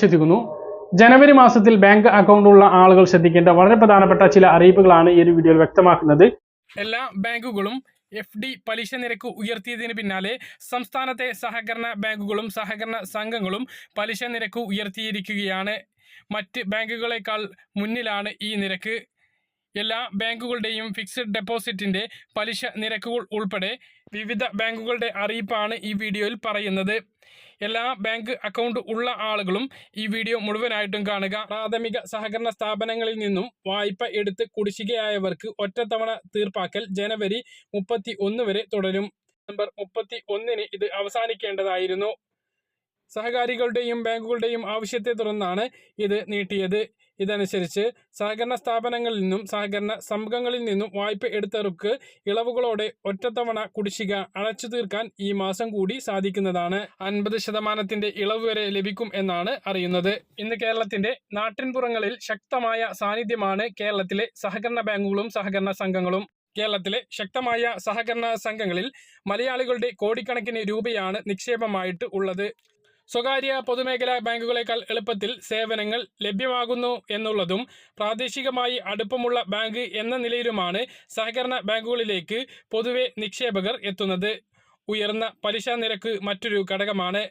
വിശ്വസിക്കുന്നു. ജനുവരി മാസത്തിൽ bank account ഉള്ള ആളുകൾ ശ്രദ്ധിക്കേണ്ട വളരെ പ്രധാനപ്പെട്ട ചില അറിയിപ്പുകളാണ് ഈ ഒരു വീഡിയോയിൽ വ്യക്തമാക്കുന്നത്. എല്ലാ ബാങ്കുകളും എഫ് ഡി പലിശ നിരക്ക് ഉയർത്തിയതിന് പിന്നാലെ സംസ്ഥാനത്തെ സഹകരണ ബാങ്കുകളും സഹകരണ സംഘങ്ങളും പലിശ നിരക്ക് ഉയർത്തിയിരിക്കുകയാണ്. മറ്റ് ബാങ്കുകളെക്കാൾ മുന്നിലാണ് ഈ നിരക്ക്. എല്ലാ ബാങ്കുകളുടെയും ഫിക്സഡ് ഡെപ്പോസിറ്റിന്റെ പലിശ നിരക്കുകൾ ഉൾപ്പെടെ വിവിധ ബാങ്കുകളുടെ അറിയിപ്പാണ് ഈ വീഡിയോയിൽ പറയുന്നത്. എല്ലാ ബാങ്ക് അക്കൗണ്ട് ഉള്ള ആളുകളും ഈ വീഡിയോ മുഴുവനായിട്ടും കാണുക. പ്രാഥമിക സഹകരണ സ്ഥാപനങ്ങളിൽ നിന്നും വായ്പ എടുത്ത് കുടിശ്ശികയായവർക്ക് ഒറ്റത്തവണ തീർപ്പാക്കൽ ജനുവരി മുപ്പത്തി വരെ തുടരും. നവംബർ മുപ്പത്തി ഒന്നിന് ഇത് അവസാനിക്കേണ്ടതായിരുന്നു. സഹകാരികളുടെയും ബാങ്കുകളുടെയും ആവശ്യത്തെ തുടർന്നാണ് ഇത് നീട്ടിയത്. ഇതനുസരിച്ച് സഹകരണ സ്ഥാപനങ്ങളിൽ നിന്നും സഹകരണ സംഘങ്ങളിൽ നിന്നും വായ്പ എടുത്തവർക്ക് ഇളവുകളോടെ ഒറ്റത്തവണ കുടിശ്ശിക അടച്ചു തീർക്കാൻ ഈ മാസം കൂടി സാധിക്കുന്നതാണ്. അൻപത് ശതമാനത്തിന്റെ ഇളവ് വരെ ലഭിക്കും എന്നാണ് അറിയുന്നത്. ഇന്ന് കേരളത്തിന്റെ നാട്ടിൻപുറങ്ങളിൽ ശക്തമായ സാന്നിധ്യമാണ് കേരളത്തിലെ സഹകരണ ബാങ്കുകളും സഹകരണ സംഘങ്ങളും. കേരളത്തിലെ ശക്തമായ സഹകരണ സംഘങ്ങളിൽ മലയാളികളുടെ കോടിക്കണക്കിന് രൂപയാണ് നിക്ഷേപമായിട്ട് ഉള്ളത്. സ്വകാര്യ പൊതുമേഖലാ ബാങ്കുകളെക്കാൾ എളുപ്പത്തിൽ സേവനങ്ങൾ ലഭ്യമാകുന്നു എന്നുള്ളതും പ്രാദേശികമായി അടുപ്പമുള്ള ബാങ്ക് എന്ന നിലയിലുമാണ് സഹകരണ ബാങ്കുകളിലേക്ക് പൊതുവെ നിക്ഷേപകർ എത്തുന്നത്. ഉയർന്ന പലിശ നിരക്ക് മറ്റൊരു ഘടകമാണ്.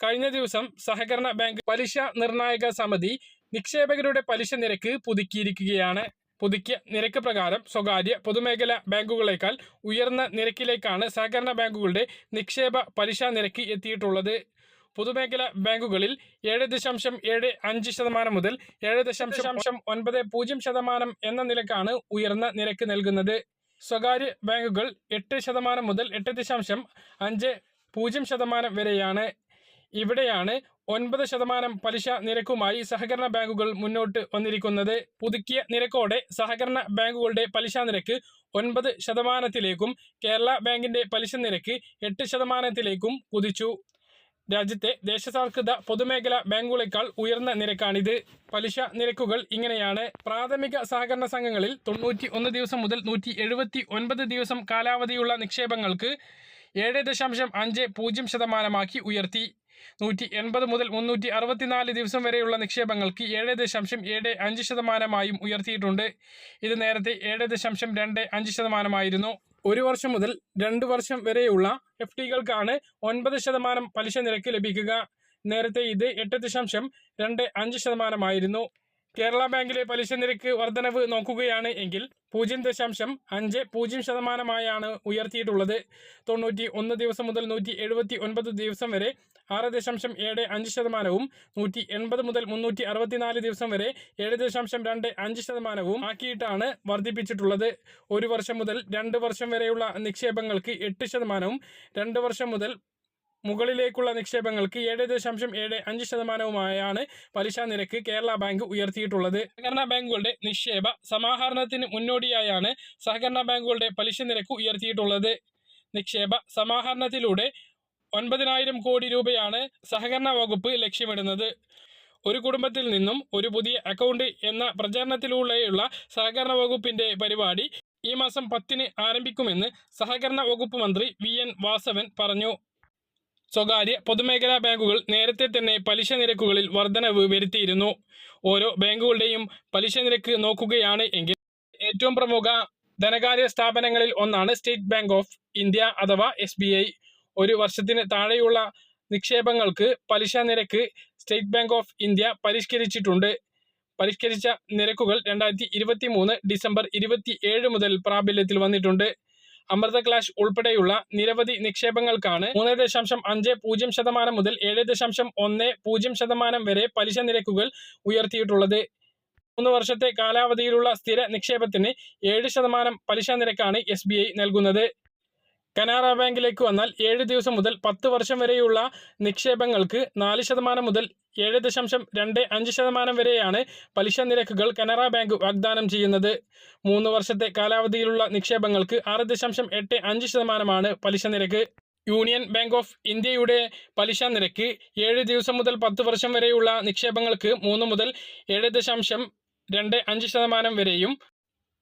കഴിഞ്ഞ ദിവസം സഹകരണ ബാങ്ക് പലിശ നിർണായക സമിതി നിക്ഷേപകരുടെ പലിശ നിരക്ക് പുതുക്കിയിരിക്കുകയാണ്. പുതുക്കിയ നിരക്ക് പ്രകാരം സ്വകാര്യ പൊതുമേഖലാ ബാങ്കുകളേക്കാൾ ഉയർന്ന നിരക്കിലേക്കാണ് സഹകരണ ബാങ്കുകളുടെ നിക്ഷേപ പലിശ നിരക്ക് എത്തിയിട്ടുള്ളത്. പൊതുമേഖലാ ബാങ്കുകളിൽ ഏഴ് ദശാംശം ഏഴ് അഞ്ച് ശതമാനം മുതൽ ഏഴ് ദശാംശം ഒൻപത് പൂജ്യം ശതമാനം എന്ന നിലക്കാണ് ഉയർന്ന നിരക്ക് നൽകുന്നത്. സ്വകാര്യ ബാങ്കുകൾ എട്ട് ശതമാനം മുതൽ എട്ട് ദശാംശം അഞ്ച് പൂജ്യം ശതമാനം വരെയാണ്. ഇവിടെയാണ് ഒൻപത് ശതമാനം പലിശ നിരക്കുമായി സഹകരണ ബാങ്കുകൾ മുന്നോട്ട് വന്നിരിക്കുന്നത്. പുതുക്കിയ നിരക്കോടെ സഹകരണ ബാങ്കുകളുടെ പലിശ നിരക്ക് ഒൻപത് ശതമാനത്തിലേക്കും കേരള ബാങ്കിന്റെ പലിശ നിരക്ക് എട്ട് ശതമാനത്തിലേക്കും കുതിച്ചു. രാജ്യത്തെ ദേശസാൽകൃത പൊതുമേഖലാ ബാങ്കുകളേക്കാൾ ഉയർന്ന നിരക്കാണിത്. പലിശ നിരക്കുകൾ ഇങ്ങനെയാണ്. പ്രാഥമിക സഹകരണ സംഘങ്ങളിൽ തൊണ്ണൂറ്റി ഒന്ന് ദിവസം മുതൽ നൂറ്റി എഴുപത്തി ഒൻപത് ദിവസം കാലാവധിയുള്ള നിക്ഷേപങ്ങൾക്ക് ഏഴ് ദശാംശം അഞ്ച് പൂജ്യം ശതമാനമാക്കി ഉയർത്തി. നൂറ്റി എൺപത് മുതൽ മുന്നൂറ്റി അറുപത്തിനാല് ദിവസം വരെയുള്ള നിക്ഷേപങ്ങൾക്ക് ഏഴ് ദശാംശം ഏഴ് അഞ്ച് ശതമാനമായും ഉയർത്തിയിട്ടുണ്ട്. ഇത് നേരത്തെ ഏഴ് ദശാംശം രണ്ട് അഞ്ച് ശതമാനമായിരുന്നു. ഒരു വർഷം മുതൽ രണ്ട് വർഷം വരെയുള്ള എഫ് ടികൾക്കാണ് ഒൻപത് ശതമാനം പലിശ നിരക്ക് ലഭിക്കുക. നേരത്തെ ഇത് എട്ട് ദശാംശം രണ്ട് അഞ്ച് ശതമാനമായിരുന്നു. കേരള ബാങ്കിലെ പലിശ നിരക്ക് വർധനവ് നോക്കുകയാണ് എങ്കിൽ പൂജ്യം ദശാംശം അഞ്ച് പൂജ്യം ശതമാനമായാണ് ഉയർത്തിയിട്ടുള്ളത്. തൊണ്ണൂറ്റി ഒന്ന് ദിവസം മുതൽ നൂറ്റി എഴുപത്തി ഒൻപത് ദിവസം വരെ ആറ് ദശാംശം ഏഴ് അഞ്ച് ശതമാനവും നൂറ്റി എൺപത് മുതൽ മുന്നൂറ്റി അറുപത്തിനാല് ദിവസം വരെ ഏഴ് ദശാംശം രണ്ട് അഞ്ച് ശതമാനവും ആക്കിയിട്ടാണ് വർദ്ധിപ്പിച്ചിട്ടുള്ളത്. ഒരു വർഷം മുതൽ രണ്ട് വർഷം വരെയുള്ള നിക്ഷേപങ്ങൾക്ക് എട്ട് ശതമാനവും രണ്ട് വർഷം മുതൽ മുകളിലേക്കുള്ള നിക്ഷേപങ്ങൾക്ക് ഏഴ് ദശാംശം ഏഴ് അഞ്ച് ശതമാനവുമായാണ് പലിശ നിരക്ക് കേരള ബാങ്ക് ഉയർത്തിയിട്ടുള്ളത്. സഹകരണ ബാങ്കുകളുടെ നിക്ഷേപ സമാഹരണത്തിന് മുന്നോടിയായാണ് സഹകരണ ബാങ്കുകളുടെ പലിശ നിരക്ക് ഉയർത്തിയിട്ടുള്ളത്. നിക്ഷേപ സമാഹരണത്തിലൂടെ ഒൻപതിനായിരം കോടി രൂപയാണ് സഹകരണ വകുപ്പ് ലക്ഷ്യമിടുന്നത്. ഒരു കുടുംബത്തിൽ നിന്നും ഒരു പുതിയ അക്കൗണ്ട് എന്ന പ്രചാരണത്തിലൂടെയുള്ള സഹകരണ വകുപ്പിന്റെ പരിപാടി ഈ മാസം പത്തിന് ആരംഭിക്കുമെന്ന് സഹകരണ വകുപ്പ് മന്ത്രി വി എൻ വാസവൻ പറഞ്ഞു. സ്വകാര്യ പൊതുമേഖലാ ബാങ്കുകൾ നേരത്തെ തന്നെ പലിശ നിരക്കുകളിൽ വർധനവ് വരുത്തിയിരുന്നു. ഓരോ ബാങ്കുകളുടെയും പലിശ നിരക്ക് നോക്കുകയാണ് എങ്കിൽ ഏറ്റവും പ്രമുഖ ധനകാര്യ സ്ഥാപനങ്ങളിൽ ഒന്നാണ് സ്റ്റേറ്റ് ബാങ്ക് ഓഫ് ഇന്ത്യ അഥവാ എസ് ഒരു വർഷത്തിന് താഴെയുള്ള നിക്ഷേപങ്ങൾക്ക് പലിശ നിരക്ക് സ്റ്റേറ്റ് ബാങ്ക് ഓഫ് ഇന്ത്യ പരിഷ്കരിച്ചിട്ടുണ്ട്. പരിഷ്കരിച്ച നിരക്കുകൾ രണ്ടായിരത്തി ഡിസംബർ ഇരുപത്തി മുതൽ പ്രാബല്യത്തിൽ വന്നിട്ടുണ്ട്. അമൃത ക്ലാഷ് ഉൾപ്പെടെയുള്ള നിരവധി നിക്ഷേപങ്ങൾക്കാണ് മൂന്ന് ദശാംശം അഞ്ച് പൂജ്യം ശതമാനം മുതൽ ഏഴ് ദശാംശം ഒന്ന് പൂജ്യം ശതമാനം വരെ പലിശ നിരക്കുകൾ ഉയർത്തിയിട്ടുള്ളത്. മൂന്ന് വർഷത്തെ കാലാവധിയിലുള്ള സ്ഥിര നിക്ഷേപത്തിന് ഏഴ് ശതമാനം പലിശ നിരക്കാണ് എസ് നൽകുന്നത്. കനാറ ബാങ്കിലേക്ക് വന്നാൽ ഏഴ് ദിവസം മുതൽ പത്ത് വർഷം വരെയുള്ള നിക്ഷേപങ്ങൾക്ക് നാല് ശതമാനം മുതൽ ഏഴ് ദശാംശം രണ്ട് അഞ്ച് ശതമാനം വരെയാണ് പലിശ നിരക്കുകൾ കനറ ബാങ്ക് വാഗ്ദാനം ചെയ്യുന്നത്. മൂന്ന് വർഷത്തെ കാലാവധിയിലുള്ള നിക്ഷേപങ്ങൾക്ക് ആറ് ദശാംശം എട്ട് അഞ്ച് ശതമാനമാണ് പലിശ നിരക്ക്. യൂണിയൻ ബാങ്ക് ഓഫ് ഇന്ത്യയുടെ പലിശ നിരക്ക് ഏഴ് ദിവസം മുതൽ പത്ത് വർഷം വരെയുള്ള നിക്ഷേപങ്ങൾക്ക് മൂന്ന് മുതൽ ഏഴ് ദശാംശം രണ്ട് അഞ്ച് ശതമാനം വരെയും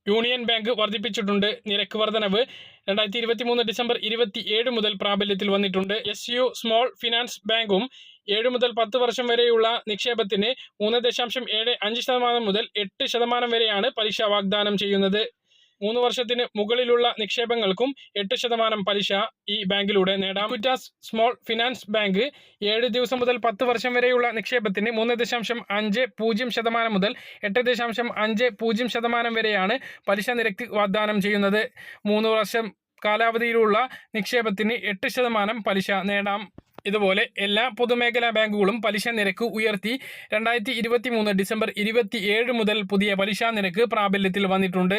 യൂണിയൻ ബാങ്ക് വർദ്ധിപ്പിച്ചിട്ടുണ്ട്. നിരക്ക് വർധനവ് രണ്ടായിരത്തി ഇരുപത്തി മൂന്ന് ഡിസംബർ ഇരുപത്തി ഏഴ് മുതൽ പ്രാബല്യത്തിൽ വന്നിട്ടുണ്ട്. എസ് യു സ്മോൾ ഫിനാൻസ് ബാങ്കും ഏഴ് മുതൽ പത്ത് വർഷം വരെയുള്ള നിക്ഷേപത്തിന് മൂന്ന് ദശാംശം ഏഴ് അഞ്ച് ശതമാനം മുതൽ എട്ട് ശതമാനം വരെയാണ് പലിശ വാഗ്ദാനം ചെയ്യുന്നത്. മൂന്ന് വർഷത്തിന് മുകളിലുള്ള നിക്ഷേപങ്ങൾക്കും എട്ട് ശതമാനം പലിശ ഈ ബാങ്കിലൂടെ നേടാം. ക്വിറ്റാസ് സ്മോൾ ഫിനാൻസ് ബാങ്ക് ഏഴ് ദിവസം മുതൽ പത്ത് വർഷം വരെയുള്ള നിക്ഷേപത്തിന് മൂന്ന് ദശാംശം അഞ്ച് പൂജ്യം ശതമാനം മുതൽ എട്ട് ദശാംശം അഞ്ച് പൂജ്യം ശതമാനം വരെയാണ് പലിശ നിരക്ക് വാഗ്ദാനം ചെയ്യുന്നത്. മൂന്ന് വർഷം കാലാവധിയിലുള്ള നിക്ഷേപത്തിന് എട്ട് ശതമാനം പലിശ നേടാം. ഇതുപോലെ എല്ലാ പൊതുമേഖലാ ബാങ്കുകളും പലിശ നിരക്ക് ഉയർത്തി രണ്ടായിരത്തി ഡിസംബർ ഇരുപത്തി മുതൽ പുതിയ പലിശ നിരക്ക് പ്രാബല്യത്തിൽ വന്നിട്ടുണ്ട്.